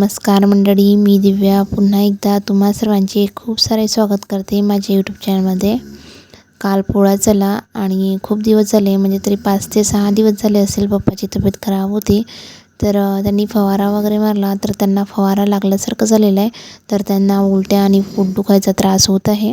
नमस्कार मंडळी मी दिव्या. पुन्हा एकदा तुम्हा सर्वांचे खूप सारे स्वागत करते माझ्या यूट्यूब चॅनलमध्ये काल पोळा झाला आणि खूप दिवस झाले म्हणजे तरी पाच ते सहा दिवस झाले असेल पप्पाची तब्येत खराब होती. तर त्यांनी फवारा वगैरे मारला तर त्यांना फवारा लागल्यासारखं झालेलं आहे. तर त्यांना उलट्या आणि पोट दुखायचा त्रास होत आहे.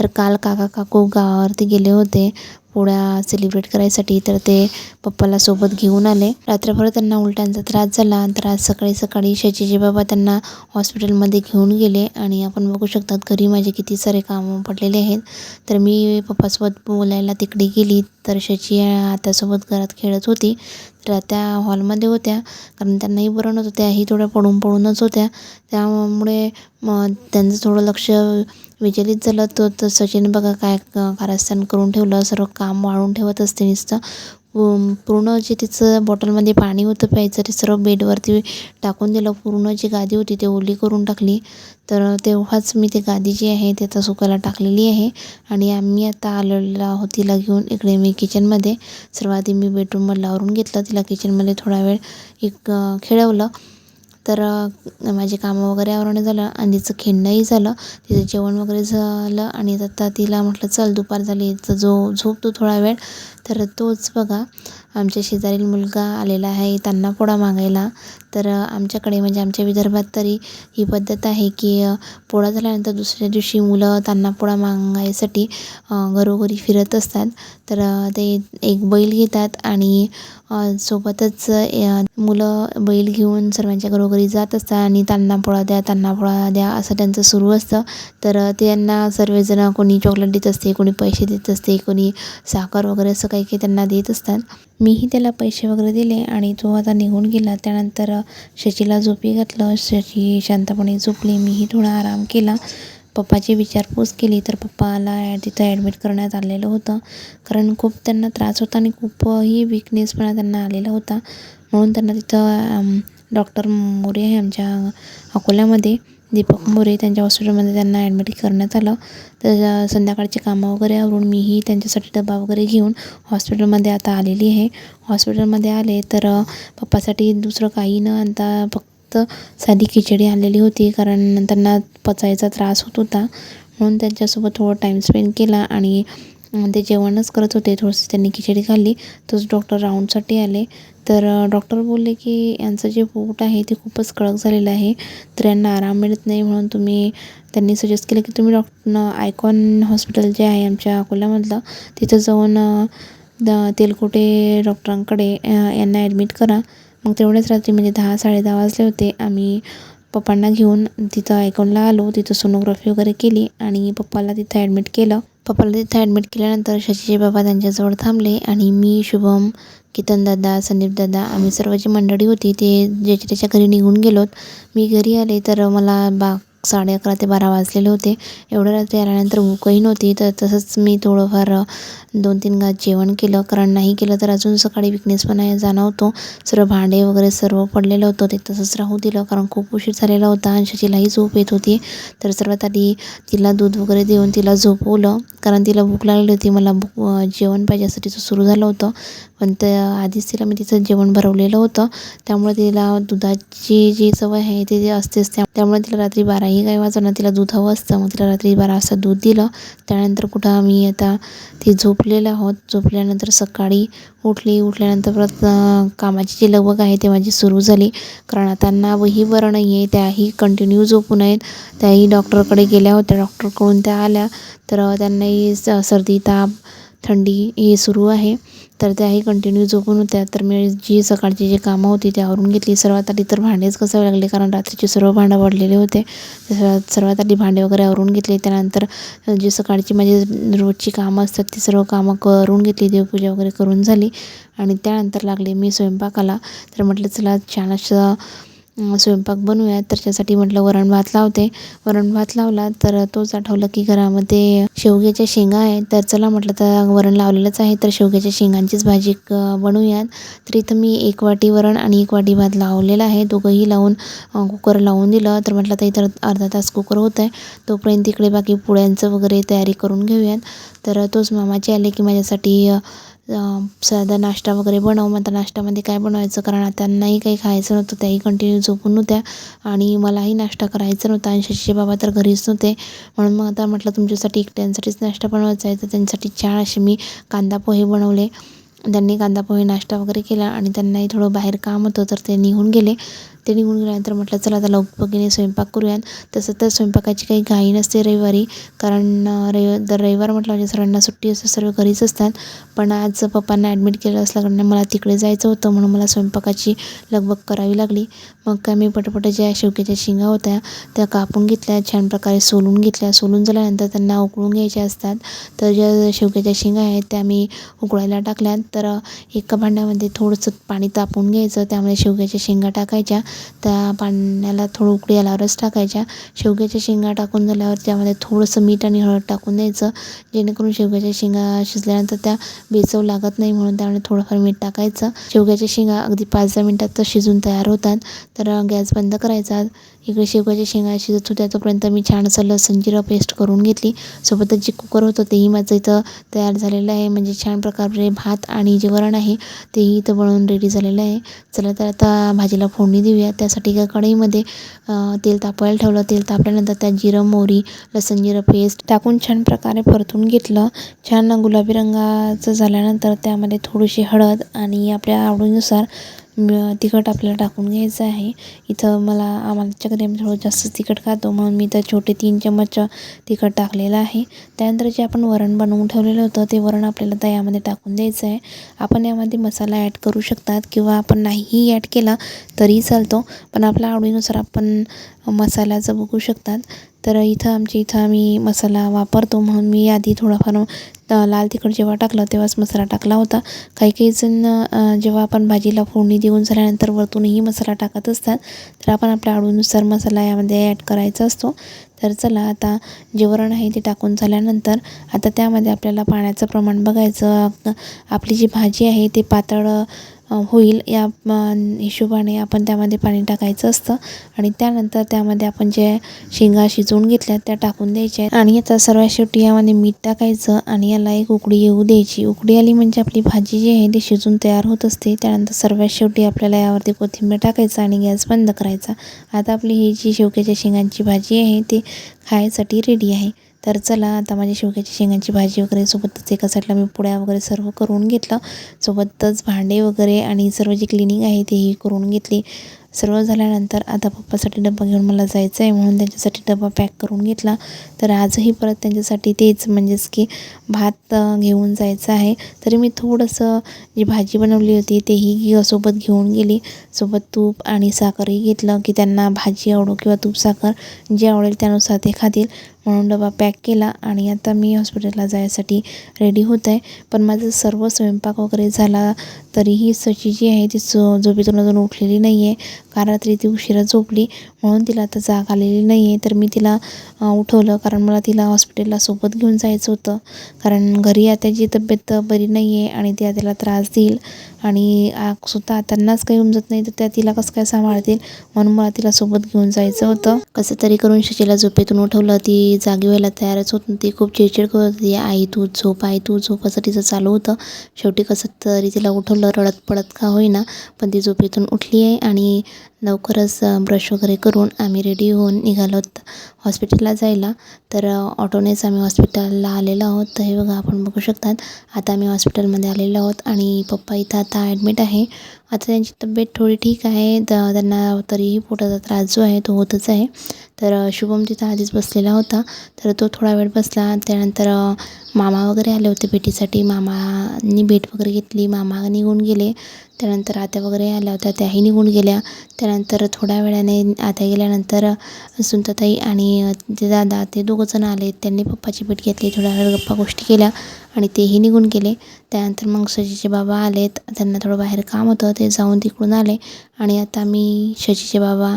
तर काल काका काकू गावावरती गेले होते. पोळ्या सेलिब्रेट करायसाठी तर ते पप्पाला सोबत घेऊन आले. रात्रभर त्यांना उलट्यांचा त्रास झाला. तर आज सकाळी सकाळी शचीचे बाबा त्यांना हॉस्पिटलमध्ये घेऊन गेले. आणि आपण बघू शकतात घरी माझे किती सारे कामं पडलेले आहेत. तर मी पप्पासोबत बोलायला तिकडे गेली. तर शची आत्यासोबत घरात खेळत होती. तर त्या हॉलमध्ये होत्या. कारण त्यांनाही बरं नव्हतं. त्याही थोड्या पडून पडूनच होत्या. त्यामुळे मग त्यांचं थोडं लक्ष विचलित झालं तो तर सचिन बघा काय कारस्थान करून ठेवलं. सर्व काम वाळून ठेवत असते नुसतं. पूर्ण जे तिचं बॉटलमध्ये पाणी होतं प्यायचं ते सर्व बेडवरती टाकून दिलं. पूर्ण जी गादी होती ती ओली करून टाकली. तर तेव्हाच मी ती गादी जी आहे ती आता सुकायला टाकलेली आहे. आणि आम्ही आता आलेलो आहोत तिला घेऊन इकडे मी किचनमध्ये सर्व आधी मी बेडरूममधलं आवरून घेतलं. तिला किचनमध्ये थोडा वेळ एक खेळवलं. तर माझे कामं वगैरे आवरणं झालं आणि तिचं खेळणंही झालं. तिचं जेवण वगैरे झालं आणि आता तिला म्हटलं चल दुपार झाली तर जो झोप तू थोडा वेळ. तर तोच बघा आमच्या शेजारील मुलगा आलेला आहे त्यांना पोळा मागायला. तर आमच्याकडे म्हणजे आमच्या विदर्भात तरी ही पद्धत आहे की पोळा झाल्यानंतर दुसऱ्या दिवशी मुलं त्यांना पोळा मागायसाठी घरोघरी फिरत असतात. तर ते एक बैल घेतात आणि सोबतच मुलं बैल घेऊन सर्वांच्या घरोघरी जात असतात आणि त्यांना पोळा द्या त्यांना पोळा द्या असं त्यांचं सुरू असतं. तर त्यांना सर्वजण कोणी चॉकलेट देत असते कोणी पैसे देत असते कोणी साखर वगैरे असं काही काही त्यांना देत असतात. मीही त्याला पैसे वगैरे दिले आणि तो आता निघून गेला. त्यानंतर शशीला झोपी घातलं. शशी शांतपणे झोपली. मीही थोडा आराम केला. पप्पाची विचारपूस केली तर पप्पाला तिथं ॲडमिट करण्यात आलेलं होतं. कारण खूप त्यांना त्रास होता आणि खूपही विकनेसपणा त्यांना आलेला होता. म्हणून त्यांना तिथं डॉक्टर मोरे आहे आमच्या अकोल्यामध्ये. दीपक मोरे त्यांच्या हॉस्पिटलमध्ये त्यांना ॲडमिट करण्यात आलं. तर संध्याकाळची कामं वगैरे आवरून मीही त्यांच्यासाठी डबा वगैरे घेऊन हॉस्पिटलमध्ये आता आलेली आहे. हॉस्पिटलमध्ये आले तर पप्पासाठी दुसरं काही न आणता फक्त साधी खिचडी आणलेली होती कारण त्यांना पचायचा त्रास होत होता. म्हणून त्यांच्यासोबत थोडं टाईम स्पेंड केला आणि ते जेवणच करत होते. थोडंसं त्यांनी खिचडी खाल्ली. तोच डॉक्टर राऊंडसाठी आले. तर डॉक्टर बोलले की यांचं जे पोट आहे ते खूपच कडक झालेलं आहे. तर यांना आराम मिळत नाही म्हणून तुम्ही त्यांनी सजेस्ट केलं की तुम्ही डॉक्टर आयकॉन हॉस्पिटल जे आहे आमच्या अकोल्यामधलं तिथं जाऊन द तेलकोटे डॉक्टरांकडे यांना ॲडमिट करा. मग तेवढ्याच रात्री म्हणजे दहा साडेदहा वाजले होते. आम्ही पप्पांना घेऊन तिथं आयकॉनला आलो. तिथं सोनोग्राफी वगैरे केली आणि पप्पाला तिथं ॲडमिट केलं. पप्पाला तिथं ॲडमिट केल्यानंतर शशीचे बाबा त्यांच्याजवळ थांबले आणि मी शुभम कितन दादा आम्ही सर्व जी मंडळी होती ते ज्याच्या त्याच्या घरी निघून गेलोत. मी घरी आले तर मला बा साडे अकरा ते बारा वाजलेले होते. एवढ्या रात्री आल्यानंतर भूकही नव्हती. तर तसंच मी थोडंफार दोन तीन घास जेवण केलं. कारण नाही केलं तर अजून सकाळी विकनेस पण आहे जाणं जाणवतो. सर्व भांडे वगैरे सर्व पडलेलं होतं. ते तसंच राहू दिलं. कारण खूप उशीर झालेला होता. आणि शशीलाही झोप येत होती. तर सर्वात आधी तिला दूध वगैरे देऊन तिला झोपवलं. कारण तिला भूक लागली होती मला भूक जेवण पाहिजे असं तिचं सुरू झालं होतं. पण त्या आधीच तिला मी तिचं जेवण भरवलेलं होतं. त्यामुळे तिला दुधाची जी सवय आहे ती असतेच. त्या त्यामुळे तिला रात्री बाराही काही वाजवणार तिला दूध हवं असतं. मग तिला रात्री बारा वाजता दूध दिलं. त्यानंतर कुठं आम्ही आता ती झोपलेलं आहोत. झोपल्यानंतर सकाळी उठली. उठल्यानंतर परत कामाची जी लगबग आहे ती माझी सुरू झाली. कारण आता नावही बरं नाही आहे त्याही कंटिन्यू झोपून आहेत. त्याही डॉक्टरकडे गेल्या होत्या. डॉक्टरकडून त्या आल्या. तर त्यांना काही स- सर्दी ताप थंडी हे सुरू आहे. तर त्याही कंटिन्यू झोपून होत्या. तर मी जी सकाळची जी कामं होती ती आवरून घेतली. सर्वात आधी तर भांडेच घासावे लागले कारण रात्रीचे सर्व भांडं पडलेले होते. सर्वात सर्वात आधी भांडे वगैरे आवरून घेतले. त्यानंतर जी सकाळची माझी रोजची कामं असतात ती सर्व कामं करून घेतली. देवपूजा वगैरे करून झाली. आणि त्यानंतर लागले मी स्वयंपाकाला. तर म्हटलं चला छान असं स्वयंपाक बनवूया त्याच्यासाठी म्हटलं वरण भात लावते. वरण भात लावला तर तोच आठवलं की घरामध्ये शेवग्याच्या शेंगा आहे तर चला म्हटलं तर वरण लावलेलंच आहे. तर शेवग्याच्या शेंगांचीच भाजी बनवूयात. तर इथं मी एक वाटी वरण आणि एक वाटी भात लावलेला आहे. दोघंही लावून कुकर लावून दिलं. तर म्हटलं तर इथं अर्धा तास कुकर होत आहे तोपर्यंत इकडे बाकी पोळ्यांचं वगैरे तयारी करून घेऊयात. तर तोच मामाचे आले की माझ्यासाठी साधा नाश्ता वगैरे बनव मग आता नाश्त्यामध्ये काय बनवायचं? कारण त्यांनाही काही खायचं नव्हतं त्याही कंटिन्यू झोपून होत्या. आणि मलाही नाश्ता करायचा नव्हता आणि शशीचे बाबा तर घरीच नव्हते. म्हणून मग आता म्हटलं तुमच्यासाठी एकट्यांसाठीच नाश्ता बनवायचा आहे. तर त्यांच्यासाठी छान असे मी कांदा पोहे बनवले. त्यांनी कांदा पोहे नाश्ता वगैरे केला आणि त्यांनाही थोडं बाहेर काम होतं तर ते निघून गेले. ते निघून गेल्यानंतर म्हटलं चला आता लगबगीने स्वयंपाक करूयात. तसं तर स्वयंपाकाची काही घाई नसते रविवारी कारण रवि दर रविवार म्हटलं म्हणजे सर्वांना सुट्टी असते सर्व घरीच असतात. पण आज पप्पांना ॲडमिट केलं असल्याकारणाने मला तिकडे जायचं होतं म्हणून मला स्वयंपाकाची लगबग करावी लागली. मग काय मी पटापट ज्या शेवग्याच्या शेंगा होत्या त्या कापून घेतल्या छान प्रकारे सोलून घेतल्या. सोलून झाल्यानंतर त्यांना उकळून घ्यायच्या असतात. तर ज्या शेवग्याच्या शेंगा आहेत त्या मी उकळायला टाकल्या तर एका भांड्यामध्ये थोडंसं पाणी तापून घ्यायचं त्यामध्ये शेवग्याच्या शेंगा टाकायच्या. त्या पाण्याला थोडं उकळी आल्यावरच टाकायच्या. शेवग्याच्या शेंगा टाकून झाल्यावर त्यामध्ये थोडंसं मीठ आणि हळद टाकून द्यायचं. जेणेकरून शेवग्याच्या शेंगा शिजल्यानंतर त्या बेचव लागत नाही म्हणून त्यामध्ये थोडंफार मीठ टाकायचं. शेवग्याच्या शेंगा अगदी पाच दहा मिनटात तर शिजून तयार होतात. तर गॅस बंद करायचा. इकडे शेवग्याच्या शेंगा शिजत होत्या तोपर्यंत मी छान असं लसूण जिरं पेस्ट करून घेतली. सोबतच जे कुकर होतं तेही माझं इथं तयार झालेलं आहे. म्हणजे छान प्रकारे भात आणि जे वरण आहे तेही इथं बनवून रेडी झालेलं आहे. चला तर आता भाजीला फोडणी देऊया. त्यासाठी एका कढईमध्ये तेल तापवायला ठेवलं. तेल तापल्यानंतर त्यात जिरं मोहरी लसण जिरं पेस्ट टाकून छान प्रकारे परतून घेतलं. छान गुलाबी रंगाचं झाल्यानंतर त्यामध्ये थोडीशी हळद आणि आपल्या आवडीनुसार म- तिखट आपल्याला टाकून घ्यायचं आहे. इथं मला आम्हाला घरी आम्ही थोडं जास्त तिखट खातो म्हणून मी तर छोटे तीन चम्मच तिखट टाकलेलं आहे. त्यानंतर जे आपण वरण बनवून ठेवलेलं होतं ते वरण आपल्याला आता यामध्ये टाकून द्यायचं आहे. आपण यामध्ये मसाला ॲड करू शकतात किंवा आपण नाहीही ॲड केला तरीही चालतो पण आपल्या आवडीनुसार आपण मसाल्याचं बघू शकतात तर इथं आमच्या इथं आम्ही मसाला वापरतो म्हणून मी आधी थोडाफार लाल तिखट जेव्हा टाकलं तेव्हाच मसाला टाकला होता. काही काही जण जेव्हा आपण भाजीला फोडणी देऊन झाल्यानंतर वरतूनही मसाला टाकत असतात तर आपण आपल्या आवडीनुसार मसाला यामध्ये ॲड करायचा असतो. तर चला आता जे वरण आहे ते टाकून झाल्यानंतर आता त्यामध्ये आपल्याला पाण्याचं प्रमाण बघायचं. आपली जी भाजी आहे ते पातळ होईल. या हिशोबाने आपण त्यामध्ये पाणी टाकायचं असतं आणि त्यानंतर त्यामध्ये आपण जे शेंगा शिजवून घेतल्या त्या टाकून द्यायच्या आहेत. आणि आता सर्वात शेवटी यामध्ये मीठ टाकायचं आणि याला एक उकडी येऊ द्यायची. उकडी आली म्हणजे आपली भाजी जी आहे ती शिजून तयार होत असते. त्यानंतर सर्वात शेवटी आपल्याला यावरती कोथिंबीर टाकायचं आणि गॅस बंद करायचा. आता आपली ही जी शेवक्याच्या शेंगांची भाजी आहे ती खायसाठी रेडी आहे. तर चला आता माझी शेवग्याची शेंगांची भाजी वगैरे सोबतच एका साईडला मी पुळ्या वगैरे सर्व करून घेतलं. सोबतच भांडे वगैरे आणि सर्व जी क्लिनिंग आहे तेही करून घेतली. सर्व झाल्यानंतर आता पप्पासाठी डबा घेऊन मला जायचं आहे म्हणून त्यांच्यासाठी डबा पॅक करून घेतला. तर आजही परत त्यांच्यासाठी तेच म्हणजेच की भात घेऊन जायचं आहे. तरी मी थोडंसं जी भाजी बनवली होती तेही सोबत घेऊन गेली. सोबत तूप आणि साखरही घेतलं की त्यांना भाजी आवडो किंवा तूप साखर जे आवडेल त्यानुसार ते खातील. म्हणून डबा पॅक केला आणि आता मी हॉस्पिटलला जायसाठी रेडी होत आहे पण माझं सर्व स्वयंपाक वगैरे झाला तरीही सची जी आहे ती झो झोपेतून अजून उठलेली नाही आहे कारण रात्री ती उशिरा झोपली. म्हणून तिला आता जाग आलेली नाही आहे तर मी तिला उठवलं कारण मला तिला हॉस्पिटलला सोबत घेऊन जायचं होतं. कारण घरी आत्याची तब्येत बरी नाही आहे आणि त्या तिला त्रास देईल आणि आ, स्वतः त्यांनाच काही उमजत नाही तर त्या तिला कसं काय सांभाळतील? म्हणून मला तिला सोबत घेऊन जायचं होतं. कसं तरी करून शशीला झोपेतून उठवलं. ती जागी व्हायला तयारच होत नव्हती. खूप चिडचिड करत होती. आई तू झोप आई तू झोप असं तिचं चालू होतं. शेवटी कसं तरी तिला उठवलं. रडत पडत का होईना पण ती झोपेतून उठली आहे आणि लवकरच ब्रश वगैरे करून आम्ही रेडी होऊन निघालो आहोत हॉस्पिटलला जायला. तर ऑटोनेच आम्ही हॉस्पिटलला आलेलो आहोत. तर हे बघा आपण बघू शकतात. आता आम्ही हॉस्पिटलमध्ये आलेलो आहोत आणि पप्पा इथं आता ॲडमिट आहे. आता त्यांची तब्येत थोडी ठीक आहे. त त्यांना तरीही पोटाचा त्रास जो आहे तो होतच आहे. तर शुभम तिथं आधीच बसलेला होता. तर तो थोडा वेळ बसला. त्यानंतर मामा वगैरे आले होते भेटीसाठी. मामांनी भेट वगैरे घेतली. मामा निघून गेले. त्यानंतर आत्या वगैरे आल्या होत्या त्याही निघून गेल्या. त्यानंतर थोड्या वेळाने आत्या गेल्यानंतर सुनताताई आणि ते दादा ते दोघंजण आले. त्यांनी पप्पाची भेट घेतली थोड्या वेळ गप्पा गोष्टी केल्या आणि तेही निघून गेले. त्यानंतर मग शशीचे बाबा आलेत. त्यांना थोडं बाहेर काम होतं ते जाऊन तिकडून आले. आणि आता मी शशीचे बाबा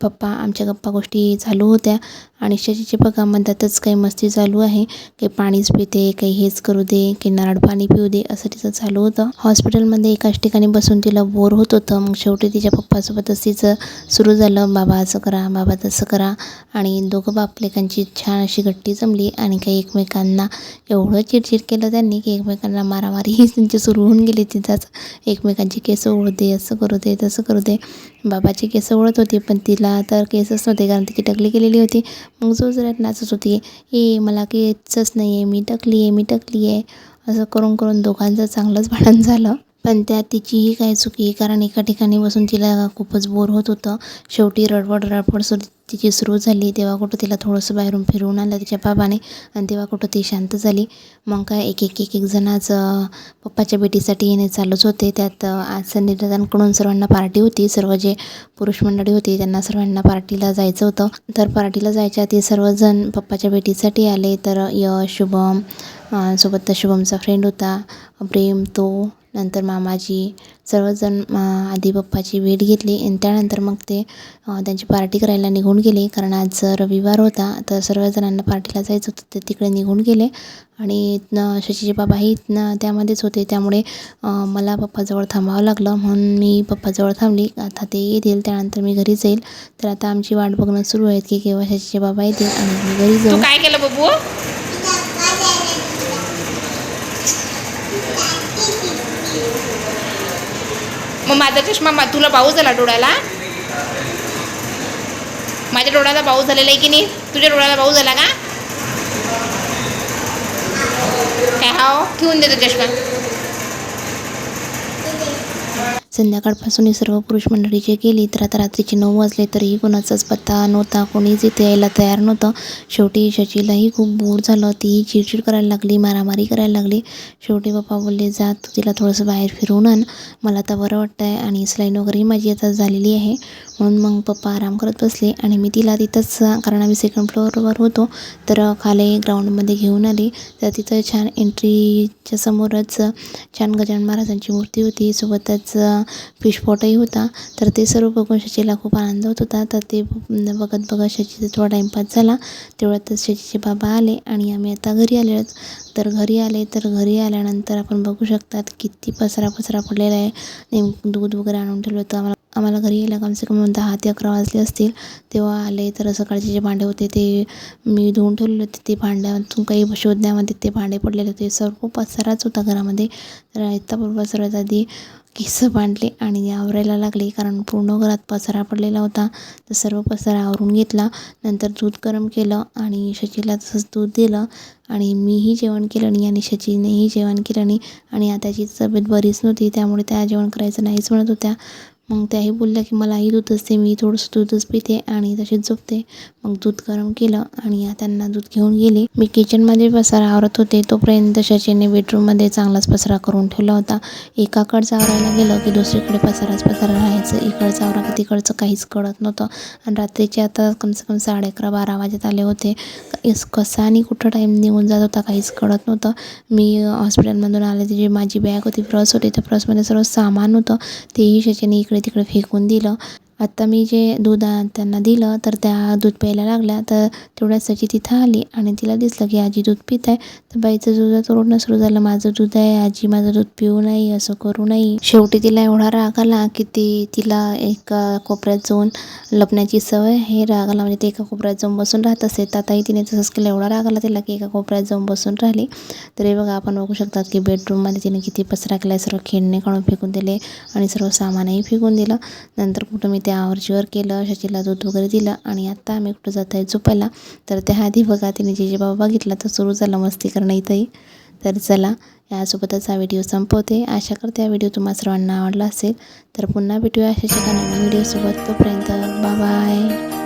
पप्पा आमच्या गप्पा गोष्टी चालू होत्या. आणि शशीचे बघा मधातच काही मस्ती चालू आहे. काही पाणीच पिते काही हेच करू दे काही नारळ पाणी पिऊ दे असं तिचं चालू होतं. हॉस्पिटलमध्ये एकाच ठिकाणी बसून तिला बोर होत होतं. मग शेवटी तिच्या पप्पासोबतच तिचं सुरू झालं. बाबा असं करा बाबा तसं करा. आणि दोघं बापलेकांची छान अशी गट्टी जमली आणि काही एकमेकांना एवढं चिडचिड केलं त्यांनी की एकमेकांना मारामारी त्यांची सुरू होऊन गेली. तिथंच एकमेकांची केस ओढू दे असं करू दे तसं करू दे. बाबाची केस ओळत होती पण तिला तर केसच नव्हते कारण तिची टकली गेलेली होती. मग जो जरा नाचत होती ए मला केसच नाही आहे मी टकली आहे मी टकली आहे असं करून करून दोघांचं चांगलंच भांडण झालं. पण त्यात तिचीही काही चुकी कारण एका ठिकाणी बसून तिला खूपच बोर होत होतं. शेवटी रडवड रडवड सुरू तिची सुरू झाली. तेव्हा कुठं तिला थोडंसं बाहेरून फिरवून आलं तिच्या बाबाने आणि तेव्हा कुठं ती शांत झाली. मग काय एक एक एक एक जण पप्पाच्या भेटीसाठी येणे चालूच होते. त्यात आज संदीपदादांकडून सर्वांना पार्टी होती. सर्व जे पुरुष मंडळी होती त्यांना सर्वांना पार्टीला जायचं होतं. तर पार्टीला जायच्या आधी सर्वजण पप्पाच्या भेटीसाठी आले. तर यश शुभम सोबत शुभमचा फ्रेंड होता. प्रेम तो नंतर मामाजी सर्वजण आधी पप्पाची भेट घेतली आणि त्यानंतर मग ते त्यांची पार्टी करायला निघून गेले. कारण आज रविवार होता तर सर्व जणांना पार्टीला जायचं होतं ते तिकडे निघून गेले. आणि शशीचे बाबाही त्यामध्येच होते. त्यामुळे मला पप्पाजवळ थांबावं लागलं. म्हणून मी पप्पाजवळ थांबली. आता ते येतील त्यानंतर मी घरी जाईल. तर आता आमची वाट बघणं सुरू आहे की केव्हा शशीचे बाबा येतील आणि मी घरी जाऊ. काय केलं बबू? मग माझा चष्मा मा- तुला पाऊस झाला डोळ्याला? माझ्या डोळ्याला पाऊस झालेला आहे की नाही? तुझ्या डोळ्याला पाऊस झाला का? काय हाव ठेवून देतो चष्मा. संध्याकाळपासून ही सर्व पुरुष मंडळी जे गेली तर आता रात्रीचे नऊ वाजले तरीही कोणाचाच पत्ता नव्हता कोणीच इथे यायला तयार नव्हतं. शेवटी शचीलाही खूप बोर झालं तीही चिडचिड करायला लागली मारामारी करायला लागली. शेवटी पप्पा बोलले जा तू तिला थोडंसं बाहेर फिरवून आण. मला आता बरं वाटतं आहे आणि सलाईन वगैरेही माझी आता झालेली आहे. म्हणून मग पप्पा आराम करत बसले आणि मी तिला तिथंच कारण आम्ही सेकंड फ्लोअरवर होतो तर खाली ग्राउंडमध्ये घेऊन आली. तर तिथं छान एंट्रीच्या समोरच छान गजानन महाराजांची मूर्ती होती. सोबतच फिश पॉटही होता. तर ते सर्व बघून शचीला खूप आनंद होत होता. तर ते बघत बघत शचीचा थोडा टाईमपास झाला. तेवढ्यातच शचीचे बाबा आले आणि आम्ही आता घरी आले तर घरी आले तर घरी आल्यानंतर आपण बघू शकतात किती पसरा पसरा पडलेला आहे. नेमकं दूध वगैरे आणून ठेवलं होतं आम्हाला. आम्हाला घरी यायला कमसे कम दहा ते अकरा वाजले असतील. तेव्हा आले तर सकाळचे जे भांडे होते ते मी धुवून ठेवलेले होते. ते भांड्यातून काही शोधण्यामध्ये ते भांडे पडलेले होते. सर्व पसराच होता घरामध्ये. तर आत्ताबरोबर सर्वात आधी केसं बांधले आणि आवरायला लागले कारण पूर्ण घरात पसारा पडलेला होता. तर सर्व पसारा आवरून घेतला नंतर दूध गरम केलं आणि शचीला तसंच दूध दिलं आणि मीही जेवण केलं नाही आणि शचीनेही जेवण केलं नाही आणि आताची त्याची तब्येत बरीच नव्हती त्यामुळे त्या जेवण करायचं नाहीच म्हणत होत्या. मग त्याही बोलल्या की मलाही दूध असते मी थोडंसं दूधच पिते आणि तशीच झोपते. मग दूध गरम केलं आणि त्यांना दूध घेऊन गेले. मी किचनमध्ये पसारा आवरत होते. तोपर्यंत शचीने बेडरूममध्ये चांगलाच पसारा करून ठेवला होता. एकाकडचं आवरायला गेलं की दुसरीकडे पसाराच पसारा राहायचं. इकडचं आवरा की तिकडचं काहीच कळत नव्हतं. आणि रात्रीचे आता कमसे कम साडे अकरा बारा वाजत आले होते. कसा आणि कुठं टाईम निघून जात होता काहीच कळत नव्हतं. मी हॉस्पिटलमधून आले. ती जी माझी बॅग होती पर्स होती त्या पर्समध्ये सर्व सामान होतं. तेही शचीने इकडे तिकडे फेकून दिलं आत्ता मी जे दूध आ- त्यांना दिलं तर त्या दूध प्यायला लागल्या. तर तेवढ्यात सची तिथं आली आणि तिला दिसलं की आजी दूध पित आहे. तर बाईचं दुधाचं रोडनं सुरू झालं. माझं दूध आहे आजी माझं दूध पिऊ नाही असं करू नाही. शेवटी तिला एवढा राग आला की ती तिला एका कोपऱ्यात जाऊन लपण्याची सवय हे राग आला म्हणजे ते एका कोपऱ्यात जाऊन बसून राहत असे. तर आताही तिने तसंच केलं. एवढा राग आला तिला की एका कोपऱ्यात जाऊन बसून राहिली. तर हे बघा आपण बघू शकतात की बेडरूममध्ये तिने किती पसरा केला सर्व खेळणे काढून फेकून दिले आणि सर्व सामानही फेकून दिलं. नंतर कुठं मी ते आवर्जीवर केलं शशीला दूध वगैरे दिलं आणि आत्ता आम्ही कुठं जात आहे झोपायला. तर त्या आधी बघा तिने जे जे बाबा बघितला तर सुरू झालं मस्ती करणं इथंही. तर चला यासोबतच हा व्हिडिओ संपवते. आशा करते हा व्हिडिओ तुम्हा सर्वांना आवडला असेल. तर पुन्हा भेटूया अशाच एका नवीन व्हिडिओसोबत. तोपर्यंत बाय.